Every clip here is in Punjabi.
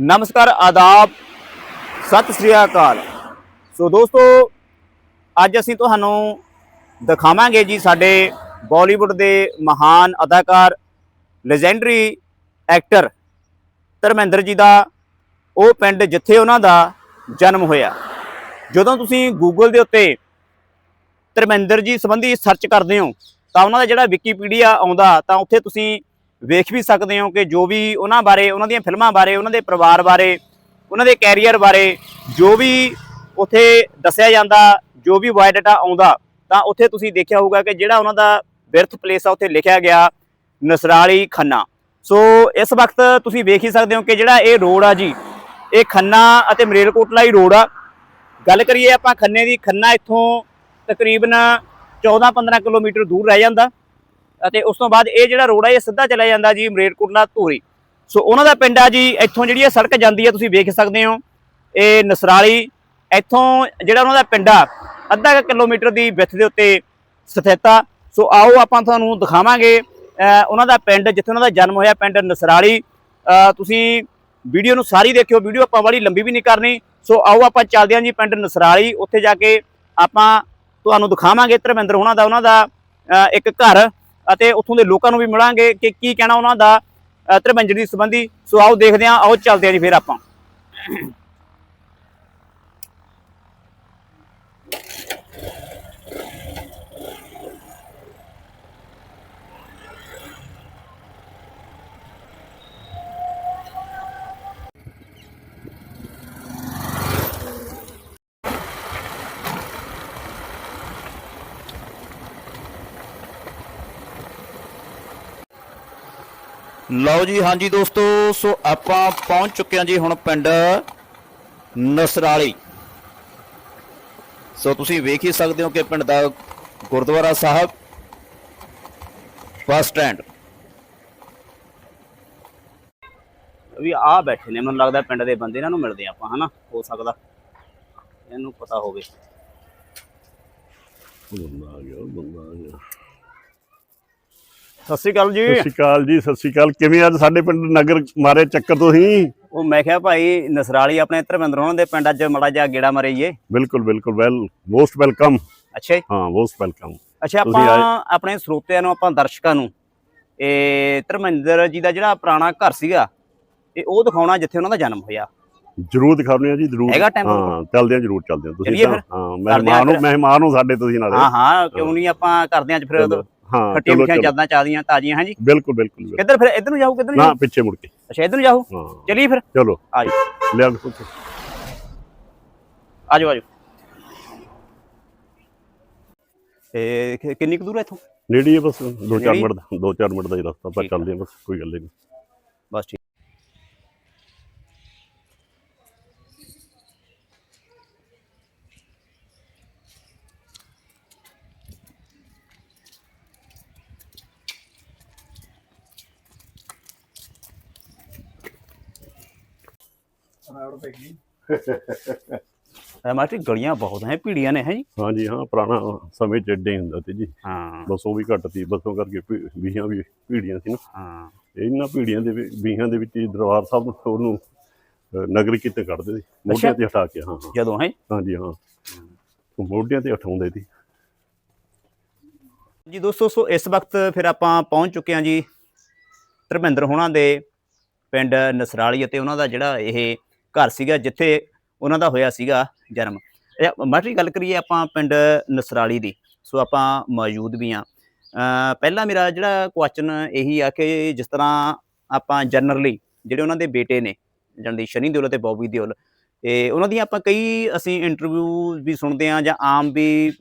ਨਮਸਕਾਰ, ਆਦਾਬ, ਸਤਿ ਸ੍ਰੀ ਅਕਾਲ। ਸੋ ਦੋਸਤੋ, ਅੱਜ ਅਸੀਂ ਤੁਹਾਨੂੰ ਦਿਖਾਵਾਂਗੇ ਜੀ ਸਾਡੇ ਬਾਲੀਵੁੱਡ ਦੇ ਮਹਾਨ ਅਦਾਕਾਰ ਲੈਜੈਂਡਰੀ ਐਕਟਰ ਧਰਮਿੰਦਰ ਜੀ ਦਾ। ਉਹ ਪਿੰਡ ਜਿੱਥੇ ਉਹਨਾਂ ਦਾ ਜਨਮ ਹੋਇਆ। ਜਦੋਂ ਤੁਸੀਂ ਗੂਗਲ ਦੇ ਉੱਤੇ ਧਰਮਿੰਦਰ ਜੀ ਸੰਬੰਧੀ ਸਰਚ ਕਰਦੇ ਹੋ, ਤਾਂ ਉਹਨਾਂ ਦਾ ਜਿਹੜਾ ਵਿਕੀਪੀਡੀਆ ਆਉਂਦਾ, ਤਾਂ ਉੱਥੇ ਤੁਸੀਂ ਵੇਖ ਵੀ ਸਕਦੇ ਹੋ ਕਿ ਜੋ ਵੀ ਉਹਨਾਂ ਬਾਰੇ, ਉਹਨਾਂ ਦੀਆਂ ਫਿਲਮਾਂ ਬਾਰੇ, ਉਹਨਾਂ ਦੇ ਪਰਿਵਾਰ ਬਾਰੇ, ਉਹਨਾਂ ਦੇ ਕੈਰੀਅਰ ਬਾਰੇ ਜੋ ਵੀ ਉੱਥੇ ਦੱਸਿਆ ਜਾਂਦਾ, ਜੋ ਵੀ ਬਾਇਓਡਾਟਾ ਆਉਂਦਾ, ਤਾਂ ਉੱਥੇ ਤੁਸੀਂ ਦੇਖਿਆ ਹੋਊਗਾ ਕਿ ਜਿਹੜਾ ਉਹਨਾਂ ਦਾ ਬਿਰਥ ਪਲੇਸ ਆ, ਉੱਥੇ ਲਿਖਿਆ ਗਿਆ ਨਸਰਾਲੀ ਖੰਨਾ। ਸੋ ਇਸ ਵਕਤ ਤੁਸੀਂ ਵੇਖ ਹੀ ਸਕਦੇ ਹੋ ਕਿ ਜਿਹੜਾ ਇਹ ਰੋਡ ਆ ਜੀ, ਇਹ ਖੰਨਾ ਅਤੇ ਮਰੇਲਕੋਟਲਾ ਹੀ ਰੋਡ ਆ। ਗੱਲ ਕਰੀਏ ਆਪਾਂ ਖੰਨੇ ਦੀ, ਖੰਨਾ ਇੱਥੋਂ ਤਕਰੀਬਨ 14-15 ਕਿਲੋਮੀਟਰ ਦੂਰ ਰਹਿ ਜਾਂਦਾ। ਅਤੇ ਉਸ ਤੋਂ ਬਾਅਦ ਇਹ ਜਿਹੜਾ ਰੋਡ ਹੈ ਇਹ ਸਿੱਧਾ ਚਲਾ ਜਾਂਦਾ ਜੀ ਮਰੇਲਕੋਟਲਾ ਧੂਰੀ। ਸੋ ਉਹਨਾਂ ਦਾ ਪਿੰਡ ਆ ਜੀ, ਇੱਥੋਂ ਜਿਹੜੀ ਇਹ ਸੜਕ ਜਾਂਦੀ ਹੈ ਤੁਸੀਂ ਵੇਖ ਸਕਦੇ ਹੋ। ਇਹ ਨਸਰਾਲੀ, ਇੱਥੋਂ ਜਿਹੜਾ ਉਹਨਾਂ ਦਾ ਪਿੰਡ ਆ, ਅੱਧਾ ਕਿਲੋਮੀਟਰ ਦੀ ਵਿੱਥ ਦੇ ਉੱਤੇ ਸਥਿਤ ਆ। ਸੋ ਆਓ ਆਪਾਂ ਤੁਹਾਨੂੰ ਦਿਖਾਵਾਂਗੇ ਉਹਨਾਂ ਦਾ ਪਿੰਡ, ਜਿੱਥੇ ਉਹਨਾਂ ਦਾ ਜਨਮ ਹੋਇਆ ਪਿੰਡ ਨਸਰਾਲੀ। ਤੁਸੀਂ ਵੀਡੀਓ ਨੂੰ ਸਾਰੀ ਦੇਖਿਓ, ਵੀਡੀਓ ਆਪਾਂ ਬੜੀ ਲੰਬੀ ਵੀ ਨਹੀਂ ਕਰਨੀ। ਸੋ ਆਓ ਆਪਾਂ ਚੱਲਦੇ ਹਾਂ ਜੀ ਪਿੰਡ ਨਸਰਾਲੀ, ਉੱਥੇ ਜਾ ਕੇ ਆਪਾਂ ਤੁਹਾਨੂੰ ਦਿਖਾਵਾਂਗੇ ਧਰਮਿੰਦਰ ਉਹਨਾਂ ਦਾ ਉਹਨਾਂ ਦਾ ਇੱਕ ਘਰ। ਅਤੇ ਉੱਥੋਂ ਦੇ ਲੋਕਾਂ ਨੂੰ ਵੀ ਮਿਲਾਂਗੇ ਕਿ ਕੀ ਕਹਿਣਾ ਉਹਨਾਂ ਦਾ ਅਹ ਧਰਮਿੰਦਰ ਸੰਬੰਧੀ ਸੋ ਆਓ ਦੇਖਦੇ ਹਾਂ, ਆਓ ਚੱਲਦੇ ਹਾਂ ਜੀ ਫਿਰ ਆਪਾਂ। ਲਓ ਜੀ ਹਾਂਜੀ ਦੋਸਤੋ ਸੋ ਆਪਾਂ ਪਹੁੰਚ ਚੁੱਕੇ ਹਾਂ ਜੀ ਹੁਣ ਪਿੰਡ ਨਸਰਾਲੀ। ਸੋ ਤੁਸੀਂ ਵੇਖ ਹੀ ਸਕਦੇ ਹੋ ਕਿ ਪਿੰਡ ਦਾ ਗੁਰਦੁਆਰਾ ਸਾਹਿਬ ਬੱਸ ਸਟੈਂਡ। ਵੀ ਆ ਬੈਠੇ ਨੇ ਮੈਨੂੰ ਲੱਗਦਾ ਪਿੰਡ ਦੇ ਬੰਦੇ ਇਹਨਾਂ ਨੂੰ ਮਿਲਦੇ ਆਪਾਂ ਹਨਾ? ਹੋ ਸਕਦਾ। ਇਹਨੂੰ ਪਤਾ ਹੋਵੇ। ਬੰਦਾ ਆ ਗਿਆ ਬੰਦਾ ਆ ਗਿਆ। ਸਤਿ ਸ਼੍ਰੀ ਅਕਾਲ ਜੀ। ਸਤਿ ਸ਼੍ਰੀ ਅਕਾਲ ਜੀ ਸਤਿ ਸ਼੍ਰੀ ਅਕਾਲ। ਕਿਵੇਂ ਅੱਜ ਸਾਡੇ ਪਿੰਡ ਨਗਰ ਮਾਰੇ ਚੱਕਰ ਤੁਸੀਂ ਉਹ ਮੈਂ ਕਿਹਾ ਭਾਈ ਨਸਰਾਲੀ ਆਪਣੇ ਧਰਮਿੰਦਰ ਉਹਨਾਂ ਦੇ ਪਿੰਡ ਅੱਜ ਮੜਾ ਜਾ ਗੇੜਾ ਮਾਰੀਏ। ਬਿਲਕੁਲ ਬਿਲਕੁਲ। ਵੈਲ ਮੋਸਟ ਵੈਲਕਮ ਅੱਛਾ ਜੀ। ਹਾਂ ਮੋਸਟ ਵੈਲਕਮ ਅੱਛਾ ਆਪਾਂ ਆਪਣੇ ਸਰੋਤਿਆਂ ਨੂੰ ਆਪਾਂ ਦਰਸ਼ਕਾਂ ਨੂੰ ਇਹ ਧਰਮਿੰਦਰ ਜੀ ਦਾ ਜਿਹੜਾ ਪੁਰਾਣਾ ਘਰ ਸੀਗਾ ਇਹ ਉਹ ਦਿਖਾਉਣਾ ਜਿੱਥੇ ਉਹਨਾਂ ਦਾ ਜਨਮ ਹੋਇਆ। ਜਰੂਰ ਦਿਖਾਉਣੇ ਆ ਜੀ ਜਰੂਰ। ਹੈਗਾ ਹਾਂ ਚੱਲਦੇ ਆ ਜਰੂਰ ਚੱਲਦੇ ਆ ਤੁਸੀਂ ਤਾਂ? ਹਾਂ ਮਹਿਮਾਨ ਹੋ। ਮਹਿਮਾਨ ਹੋ ਸਾਡੇ ਤੁਸੀਂ ਨਾਲੇ। ਹਾਂ ਹਾਂ ਕਿਉਂ ਨਹੀਂ ਆਪਾਂ ਕਰਦੇ ਆਂ ਅੱਜ ਫਿਰ ਹਾਂ ਖੱਟੀਆਂ ਚਲੋ ਮਿੱਠੀਆਂ ਚਲੋ। ਚਾਦਾਂ ਚਾਦੀਆਂ ਤਾਜ਼ੀਆਂ ਹਾਂ ਜੀ ਬਿਲਕੁਲ ਬਿਲਕੁਲ। ਕਿੱਧਰ ਫਿਰ ਇੱਧਰ ਨੂੰ ਜਾਓ ਕਿੱਧਰ ਨੂੰ ਨਾ ਪਿੱਛੇ ਮੁੜ ਕੇ। ਅੱਛਾ ਇੱਧਰ ਨੂੰ ਜਾਓ? ਹਾਂ। ਚਲਿਏ ਫਿਰ? ਚਲੋ। ਆ ਜਾਓ। ਲੈ ਆਓ ਉੱਥੇ। ਆ ਜਾਓ ਆ ਜਾਓ। ਇਹ ਕਿ- ਕਿੰਨੀ ਕੁ ਦੂਰ ਹੈ ਇੱਥੋਂ? ਨੇੜੇ ਹੀ ਬਸ 2-4 ਨੇੜੇ ਹੀ? ਮਿੰਟ ਦਾ 2-4 ਮਿੰਟ ਦਾ ਹੀ ਰਸਤਾ ਆ। ਚੱਲਦੇ ਬਸ ਕੋਈ ਗੱਲ ਨਹੀਂ। ਬਸ ਠੀਕ। ਹੈ ਮਾਸਟਰ ਗਲੀਆਂ ਬਹੁਤ ਹੈ ਭੀੜੀਆਂ ਨੇ ਹੈ ਜੀ? ਹਾਂ ਜੀ ਹਾਂ ਪੁਰਾਣਾ ਸਮੇਂ ਚ ਏਡੇ ਹੁੰਦਾ ਤੇ ਜੀ। ਹਾਂ। ਬਸੋਂ ਵੀ ਘੱਟ ਸੀ ਬਸੋਂ ਕਰਕੇ ਭੀ- ਵੀਹਾਂ ਵੀ ਭੀੜੀਆਂ ਸੀ ਨਾ। ਹਾਂ। ਇਹਨਾਂ ਭੀੜੀਆਂ ਦੇ ਵਿੱਚ- ਵੀਹਾਂ ਦੇ ਵਿੱਚ ਹੀ ਦਰਬਾਰ ਸਾਹਿਬ ਨੂੰ ਉਹਨੂੰ ਅਹ, ਨਗਰ ਕੀਤੇ ਕੱਢਦੇ ਸੀ। ਮੋਢਿਆਂ ਤੇ ਹਟਾ ਕੇ ਹਾਂ ਹਾਂ। ਜਦੋਂ ਹੈ ਹਾਂਜੀ ਹਾਂ। ਉਹ ਮੋਢਿਆਂ ਤੇ ਉਠਾਉਂਦੇ ਸੀ। ਜੀ ਦੋਸਤੋ ਸੋ ਇਸ ਵਕਤ ਫਿਰ ਆਪਾਂ ਪਹੁੰਚ ਚੁੱਕੇ ਹਾਂ ਜੀ ਧਰਮਿੰਦਰ ਹੋਣਾ ਦੇ ਪਿੰਡ ਨਸਰਾਲੀ ਅਤੇ ਉਹਨਾਂ ਦਾ ਜਿਹੜਾ ਇਹ ਘਰ ਸੀਗਾ, ਜਿੱਥੇ ਉਹਨਾਂ ਦਾ ਹੋਇਆ ਸੀਗਾ ਜਨਮ। ਇਹ ਮਾਟਰੀ ਗੱਲ ਕਰੀਏ ਆਪਾਂ ਪਿੰਡ ਨਸਰਾਲੀ ਦੀ, ਸੋ ਆਪਾਂ ਮੌਜੂਦ ਵੀ ਆ ਪਹਿਲਾ ਮੇਰਾ ਜਿਹੜਾ ਕੁਐਸਚਨ ਇਹੀ ਆ ਕਿ ਜਿਸ ਤਰ੍ਹਾਂ ਆਪਾਂ ਜਨਰਲੀ ਜਿਹੜੇ ਉਹਨਾਂ ਦੇ ਬੇਟੇ ਨੇ ਜਨਦੀ ਸ਼ਨੀ ਦਿਓਲ ਅਤੇ ਬੌਬੀ ਦਿਓਲ ਇਹ ਉਹਨਾਂ ਦੀਆਂ ਆਪਾਂ ਕਈ ਅਸੀਂ ਇੰਟਰਵਿਊ ਵੀ ਸੁਣਦੇ ਆ ਜਾਂ ਆਮ ਵੀ